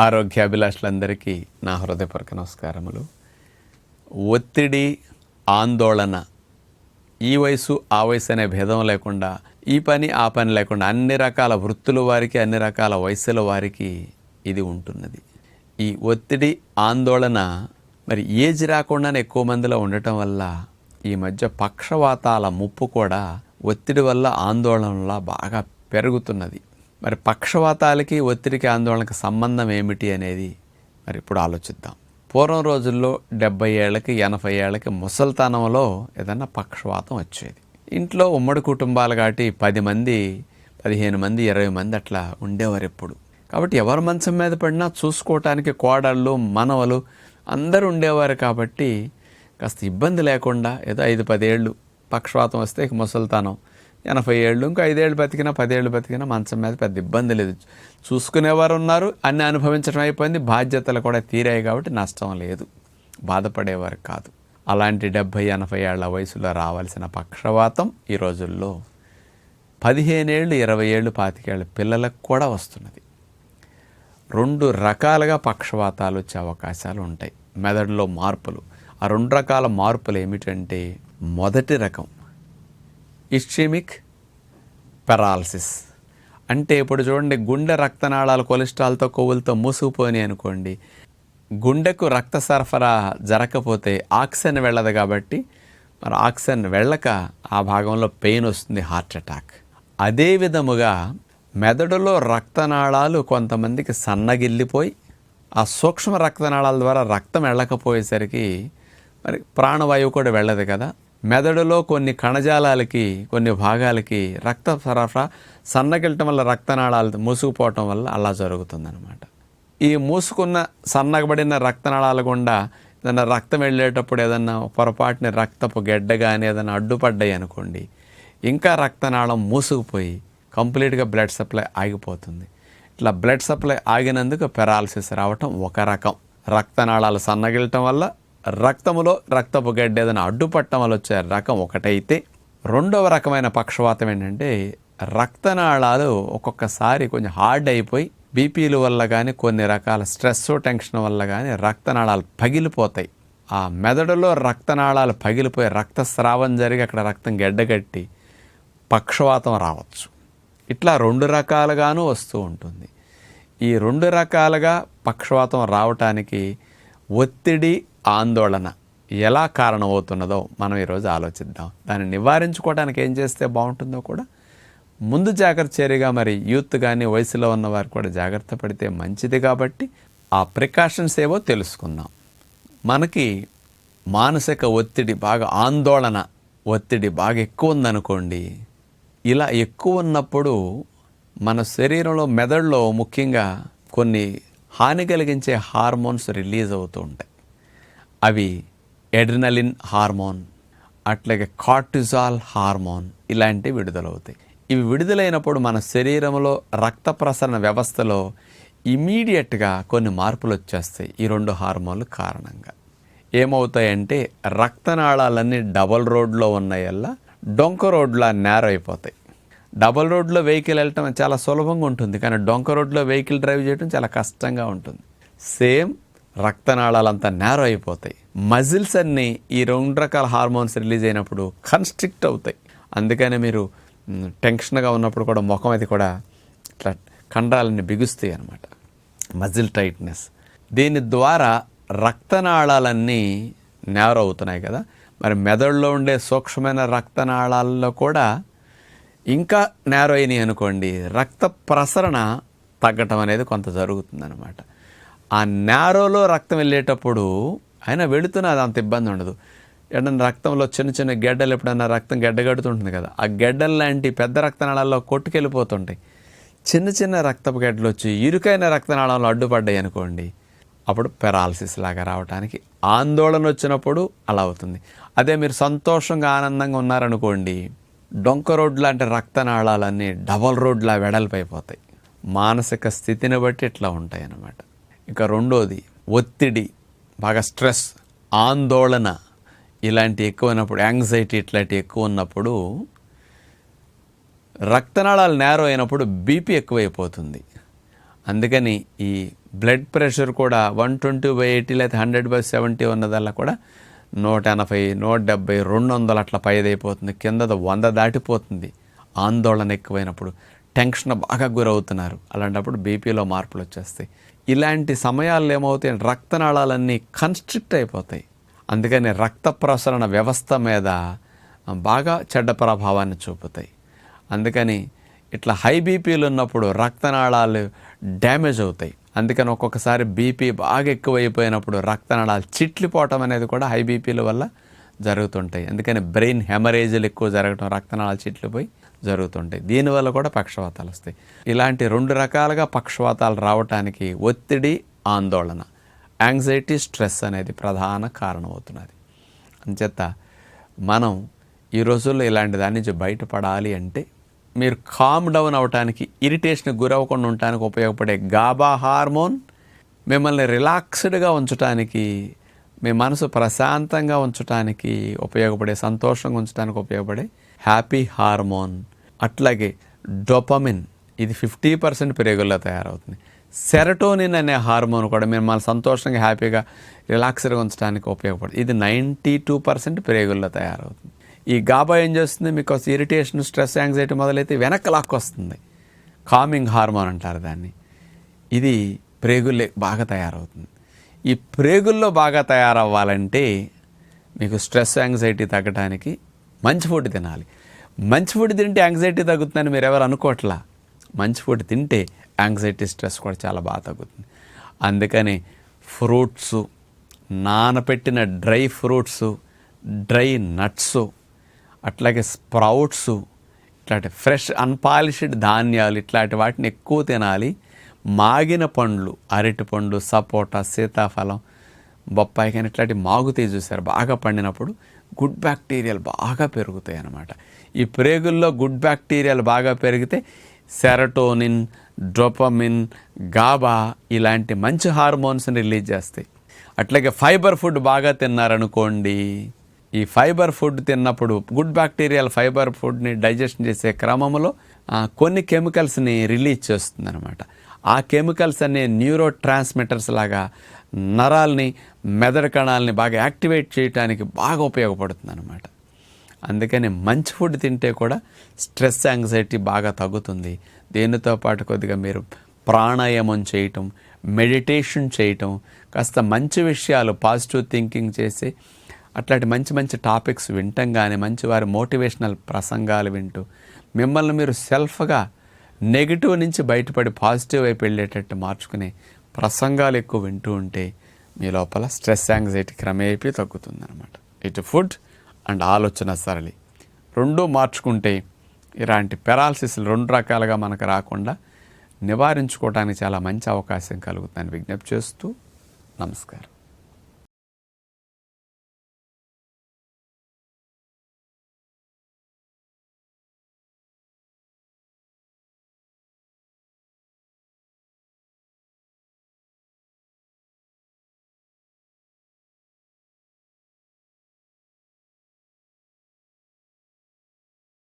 ఆరోగ్యాభిలాషులందరికీ నా హృదయపూర్వక నమస్కారములు. ఒత్తిడి ఆందోళన ఈ వయసు ఆ వయసు అనే భేదం లేకుండా ఈ పని ఆ పని లేకుండా అన్ని రకాల వృత్తుల వారికి అన్ని రకాల వయసుల వారికి ఇది ఉంటున్నది. ఈ ఒత్తిడి ఆందోళన మరి ఏజ్ రాకుండానే ఎక్కువ మందిలో ఉండటం వల్ల ఈ మధ్య పక్షవాతాల ముప్పు కూడా ఒత్తిడి వల్ల ఆందోళనలా బాగా పెరుగుతున్నది. మరి పక్షవాతాలకి ఒత్తిడికి ఆందోళనకి సంబంధం ఏమిటి అనేది మరి ఇప్పుడు ఆలోచిద్దాం. పూర్వం రోజుల్లో డెబ్బై ఏళ్ళకి ఎనభై ఏళ్ళకి ముసల్తనంలో ఏదన్నా పక్షవాతం వచ్చేది. ఇంట్లో ఉమ్మడి కుటుంబాలు కాబట్టి పది మంది పదిహేను మంది ఇరవై మంది అట్లా ఉండేవారు ఎప్పుడు. కాబట్టి ఎవరి మంచం మీద పడినా చూసుకోవటానికి కోడళ్ళు మనవలు అందరూ ఉండేవారు కాబట్టి కాస్త ఇబ్బంది లేకుండా ఏదో ఐదు పదేళ్ళు పక్షవాతం వస్తే ఇక ముసల్తనం. ఎనభై ఏళ్ళు ఇంకా ఐదేళ్ళు బతికినా పదేళ్ళు బతికినా మంచం మీద పెద్ద ఇబ్బంది లేదు. చూసుకునేవారు ఉన్నారు అన్ని అనుభవించడం అయిపోయింది బాధ్యతలు కూడా తీరాయి కాబట్టి నష్టం లేదు. బాధపడేవారు కాదు. అలాంటి డెబ్భై ఎనభై ఏళ్ళ వయసులో రావాల్సిన పక్షవాతం ఈ రోజుల్లో పదిహేనేళ్ళు ఇరవై ఏళ్ళు పాతికేళ్ళ పిల్లలకు కూడా వస్తున్నది. రెండు రకాలుగా పక్షవాతాలు వచ్చే అవకాశాలు ఉంటాయి. మెదడులో మార్పులు. ఆ రెండు రకాల మార్పులు ఏమిటంటే మొదటి రకం ఇస్చెమిక్ పెరాలసిస్. అంటే ఇప్పుడు చూడండి గుండె రక్తనాళాలు కొలెస్ట్రాల్తో కొవ్వులతో మూసుకుపోయినాయి అనుకోండి. గుండెకు రక్త సరఫరా జరగకపోతే ఆక్సిజన్ వెళ్ళదు కాబట్టి మరి ఆక్సిజన్ వెళ్ళక ఆ భాగంలో పెయిన్ వస్తుంది హార్ట్ అటాక్. అదే విధముగా మెదడులో రక్తనాళాలు కొంతమందికి సన్నగిల్లిపోయి ఆ సూక్ష్మ రక్తనాళాల ద్వారా రక్తం వెళ్ళకపోయేసరికి మరి ప్రాణవాయువు కూడా వెళ్ళదు కదా. మెదడులో కొన్ని కణజాలాలకి కొన్ని భాగాలకి రక్త సరఫరా సన్నగిలటం వల్ల రక్తనాళాలు మూసుకుపోవటం వల్ల అలా జరుగుతుందనమాట ఈ మూసుకున్న సన్నగబడిన రక్తనాళాల గుండా ఏదైనా రక్తం వెళ్ళేటప్పుడు ఏదన్నా పొరపాటున రక్తపు గెడ్డ కానీ ఏదైనా అడ్డుపడ్డాయి అనుకోండి ఇంకా రక్తనాళం మూసుకుపోయి కంప్లీట్గా బ్లడ్ సప్లై ఆగిపోతుంది. ఇట్లా బ్లడ్ సప్లై ఆగినందుకు పెరాలసిస్ రావటం ఒక రకం. రక్తనాళాలు సన్నగిలటం వల్ల రక్తములో రక్తపు గడ్డ ఏదైనా అడ్డుపట్టడం వల్ల వచ్చే రకం ఒకటైతే రెండవ రకమైన పక్షవాతం ఏంటంటే రక్తనాళాలు ఒక్కొక్కసారి కొంచెం హార్డ్ అయిపోయి బీపీల వల్ల కానీ కొన్ని రకాల స్ట్రెస్ టెన్షన్ వల్ల కానీ రక్తనాళాలు పగిలిపోతాయి. ఆ మెదడులో రక్తనాళాలు పగిలిపోయి రక్తస్రావం జరిగి అక్కడ రక్తం గడ్డగట్టి పక్షవాతం రావచ్చు. ఇట్లా రెండు రకాలుగాను వస్తూ ఉంటుంది. ఈ రెండు రకాలుగా పక్షవాతం రావటానికి ఒత్తిడి ఆందోళన ఎలా కారణమవుతున్నదో మనం ఈరోజు ఆలోచిద్దాం. దాన్ని నివారించుకోవడానికి ఏం చేస్తే బాగుంటుందో కూడా ముందు జాగ్రత్త చర్యగా మరి యూత్ కానీ వయసులో ఉన్నవారు కూడా జాగ్రత్త పడితే మంచిది కాబట్టి ఆ ప్రికాషన్స్ ఏవో తెలుసుకుందాం. మనకి మానసిక ఒత్తిడి బాగా ఆందోళన ఒత్తిడి బాగా ఎక్కువ ఉందనుకోండి ఇలా ఎక్కువ ఉన్నప్పుడు మన శరీరంలో మెదడులో ముఖ్యంగా కొన్ని హాని కలిగించే హార్మోన్స్ రిలీజ్ అవుతూ ఉంటాయి. అవి ఎడ్రినలిన్ హార్మోన్ అట్లాగే కార్టిజాల్ హార్మోన్ ఇలాంటివి విడుదలవుతాయి. ఇవి విడుదలైనప్పుడు మన శరీరంలో రక్త ప్రసరణ వ్యవస్థలో ఇమీడియట్గా కొన్ని మార్పులు వచ్చేస్తాయి ఈ రెండు హార్మోన్లు కారణంగా. ఏమవుతాయంటే రక్తనాళాలన్నీ డబల్ రోడ్లో ఉన్నాయల్లా డొంక రోడ్లా నేర అయిపోతాయి డబల్ రోడ్లో వెహికల్ వెళ్ళటం చాలా సులభంగా ఉంటుంది కానీ డొంక రోడ్లో వెహికల్ డ్రైవ్ చేయడం చాలా కష్టంగా ఉంటుంది. సేమ్ రక్తనాళాలంతా నేరో అయిపోతాయి. మజిల్స్ అన్నీ ఈ రెండు రకాల హార్మోన్స్ రిలీజ్ అయినప్పుడు కన్స్ట్రిక్ట్ అవుతాయి. అందుకనే మీరు టెన్షన్గా ఉన్నప్పుడు కూడా ముఖం అది కూడా ఇట్లా కండరాలన్నీ బిగుస్తాయి అనమాట మజిల్ టైట్నెస్ దీని ద్వారా రక్తనాళాలన్నీ నేరో అవుతున్నాయి కదా. మరి మెదడులో ఉండే సూక్ష్మమైన రక్తనాళాల్లో కూడా ఇంకా నేరో అయినాయి అనుకోండి రక్త ప్రసరణ తగ్గటం అనేది కొంత జరుగుతుందన్నమాట. ఆ నేరోలో రక్తం వెళ్ళేటప్పుడు అయినా అది అంత ఇబ్బంది ఉండదు. ఏదన్నా రక్తంలో చిన్న చిన్న గెడ్డలు ఎప్పుడన్నా రక్తం గడ్డగడుతుంటుంది కదా ఆ గెడ్డలు లాంటి పెద్ద రక్తనాళాల్లో కొట్టుకెళ్ళిపోతుంటాయి. చిన్న చిన్న రక్తపు గడ్డలు వచ్చి ఇరుకైన రక్తనాళంలో అడ్డుపడ్డాయి అనుకోండి అప్పుడు పెరాలసిస్ లాగా రావడానికి ఆందోళన వచ్చినప్పుడు అలా అవుతుంది. అదే మీరు సంతోషంగా ఆనందంగా ఉన్నారనుకోండి డొంక రోడ్ లాంటి రక్తనాళాలన్నీ డబల్ రోడ్లా వెడల్పైపోతాయి మానసిక స్థితిని బట్టి ఇట్లా ఉంటాయి అన్నమాట ఇక రెండోది ఒత్తిడి బాగా స్ట్రెస్ ఆందోళన ఇలాంటి ఎక్కువ ఉన్నప్పుడు యాంగ్జైటీ ఇట్లాంటి ఎక్కువ ఉన్నప్పుడు రక్తనాళాలు నేరో అయినప్పుడు బీపీ ఎక్కువైపోతుంది. అందుకని ఈ బ్లడ్ ప్రెషర్ కూడా వన్ ట్వంటీ బై ఎయిటీ లేదా హండ్రెడ్ బై సెవెంటీ ఉన్నదల్లా కూడా నూట ఎనభై నూట డెబ్బై రెండు వందలు అట్లా పైదైపోతుంది. కింద వంద దాటిపోతుంది. ఆందోళన ఎక్కువైనప్పుడు. టెన్షన్ బాగా గురవుతున్నారు. అలాంటప్పుడు బీపీలో మార్పులు వచ్చేస్తాయి. ఇలాంటి సమయాల్లో ఏమవుతాయి? రక్తనాళాలన్నీ కన్స్ట్రిక్ట్ అయిపోతాయి. అందుకని రక్త ప్రసరణ వ్యవస్థ మీద బాగా చెడ్డ ప్రభావాన్ని చూపుతాయి. అందుకని ఇట్లా హై బీపీలు ఉన్నప్పుడు రక్తనాళాలు డ్యామేజ్ అవుతాయి. అందుకని ఒక్కొక్కసారి బీపీ బాగా ఎక్కువైపోయినప్పుడు రక్తనాళాలు చిట్లిపోవటం అనేది కూడా హై బీపీల వల్ల జరుగుతుంటాయి. అందుకని బ్రెయిన్ హెమరేజ్లు ఎక్కువ జరగటం రక్తనాళాలు చిట్లిపోయి జరుగుతుంటాయి. దీనివల్ల కూడా పక్షవాతాలు వస్తాయి. ఇలాంటి రెండు రకాలుగా పక్షవాతాలు రావటానికి ఒత్తిడి ఆందోళన. యాంగ్జైటీ స్ట్రెస్ అనేది ప్రధాన కారణం అవుతున్నది అంచేత మనం ఈ రోజుల్లో ఇలాంటి దాని నుంచి బయటపడాలి అంటే మీరు కామ్ డౌన్ అవటానికి ఇరిటేషన్కి గురవ్వకుండా ఉండటానికి ఉపయోగపడే గాబా హార్మోన్ మిమ్మల్ని రిలాక్స్డ్గా ఉంచడానికి మీ మనసు ప్రశాంతంగా ఉంచడానికి ఉపయోగపడే సంతోషంగా ఉంచడానికి ఉపయోగపడే హ్యాపీ హార్మోన్ అట్లాగే డొపమిన్ ఇది ఫిఫ్టీ పర్సెంట్ పెరుగుల్లో తయారవుతుంది. సెరటోనిన్ అనే హార్మోన్ కూడా మిమ్మల్ని సంతోషంగా హ్యాపీగా రిలాక్స్గా ఉంచడానికి ఉపయోగపడుతుంది. ఇది నైంటీ టూ పర్సెంట్ పెరుగుల్లో తయారవుతుంది. ఈ గాబా ఏం చేస్తుంది? మీకు ఇరిటేషన్ స్ట్రెస్ యాంగ్జైటీ మొదలైతే వెనక్కి లాక్కొస్తుంది. కామింగ్ హార్మోన్ అంటారు దాన్ని. ఇది ప్రేగుల్లో బాగా తయారవుతుంది. ఈ ప్రేగుల్లో బాగా తయారవ్వాలంటే మీకు స్ట్రెస్ యాంగ్జైటీ తగ్గడానికి మంచి ఫుడ్ తినాలి. మంచి ఫుడ్ తింటే యాంగ్జైటీ తగ్గుతుందని మీరు ఎవరు అనుకోవట్లా? మంచి ఫుడ్ తింటే యాంగ్జైటీ స్ట్రెస్ కూడా చాలా బాగా తగ్గుతుంది. అందుకని ఫ్రూట్స్ నానపెట్టిన డ్రై ఫ్రూట్స్ డ్రై నట్స్ అట్లాగే స్ప్రౌట్స్ ఇట్లాంటి ఫ్రెష్ అన్పాలిష్డ్ ధాన్యాలు ఇట్లాంటి వాటిని ఎక్కువ తినాలి. మాగిన పండ్లు అరటి పండ్లు సపోటా సీతాఫలం బొప్పాయి కానీ ఇట్లాంటి మాగుతాయి చూసారు బాగా పండినప్పుడు గుడ్ బ్యాక్టీరియాలు బాగా పెరుగుతాయి అన్నమాట ఈ ప్రేగుల్లో గుడ్ బ్యాక్టీరియాలు బాగా పెరిగితే సెరటోనిన్ డోపమిన్ గాబా ఇలాంటి మంచి హార్మోన్స్ని రిలీజ్ చేస్తాయి. అట్లాగే ఫైబర్ ఫుడ్ బాగా తిన్నారనుకోండి ఈ ఫైబర్ ఫుడ్ తిన్నప్పుడు గుడ్ బ్యాక్టీరియల్ ఫైబర్ ఫుడ్ని డైజెషన్ చేసే క్రమంలో కొన్ని కెమికల్స్ని రిలీజ్ చేస్తుంది అనమాట ఆ కెమికల్స్ అనే న్యూరో ట్రాన్స్మిటర్స్ లాగా నరాల్ని మెదడు కణాలని బాగా యాక్టివేట్ చేయడానికి బాగా ఉపయోగపడుతుంది అనమాట అందుకని మంచి ఫుడ్ తింటే కూడా స్ట్రెస్ యాంగ్జైటీ బాగా తగ్గుతుంది. దీనితో పాటు కొద్దిగా మీరు ప్రాణాయామం చేయటం మెడిటేషన్ చేయటం కాస్త మంచి విషయాలు పాజిటివ్ థింకింగ్ చేసి అట్లాంటి మంచి మంచి టాపిక్స్ వింటం కానీ మంచి వారి మోటివేషనల్ ప్రసంగాలు వింటూ మిమ్మల్ని మీరు సెల్ఫ్గా నెగిటివ్ నుంచి బయటపడి పాజిటివ్ వైపు వెళ్ళేటట్టు మార్చుకునే ప్రసంగాలు ఎక్కువ వింటూ ఉంటే మీ లోపల స్ట్రెస్ యాంగ్జైటీ క్రమేపీ తగ్గుతుందన్నమాట. ఇటు ఫుడ్ అండ్ ఆలోచన సరళి. రెండూ మార్చుకుంటే ఇలాంటి పెరాలసిస్లు రెండు రకాలుగా మనకు రాకుండా నివారించుకోవడానికి చాలా మంచి అవకాశం కలుగుతుందని విజ్ఞప్తి చేస్తూ నమస్కారం.